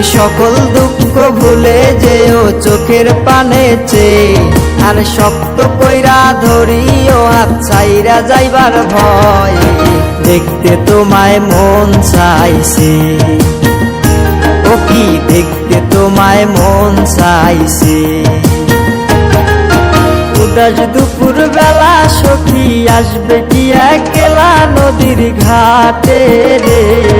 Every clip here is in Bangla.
তুমি সকল দুঃখ ভুলে যেও চোখের পানে চেয়ে। আর শক্ত কইরা ধরিও হাত ছাইরা যাইবার ভয়। দেখতে তোমায় মন চাইছে। ও কি দেখতে তোমায় মন চাইছে? উদাস দুপুর বেলা সখী আসবে কি একলা নদীর ঘাটে রে?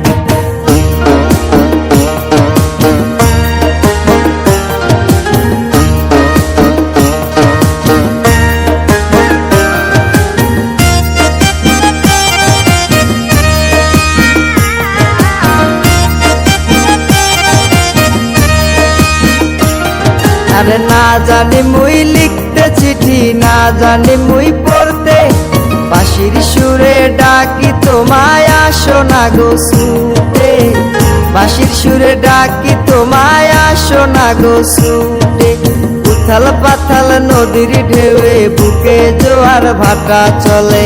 আরে না জানি মুই লিখতে চিঠি, না জানি মুই পড়তে। বাঁশির সুরে ডাকি তোমায় আসো না গো শুতে বাঁশির সুরে ডাকি তোমায় আসো না গো শুতে উথাল পাথাল নদীর ঢেউয়ে বুকে জোয়ার ভাটা চলে।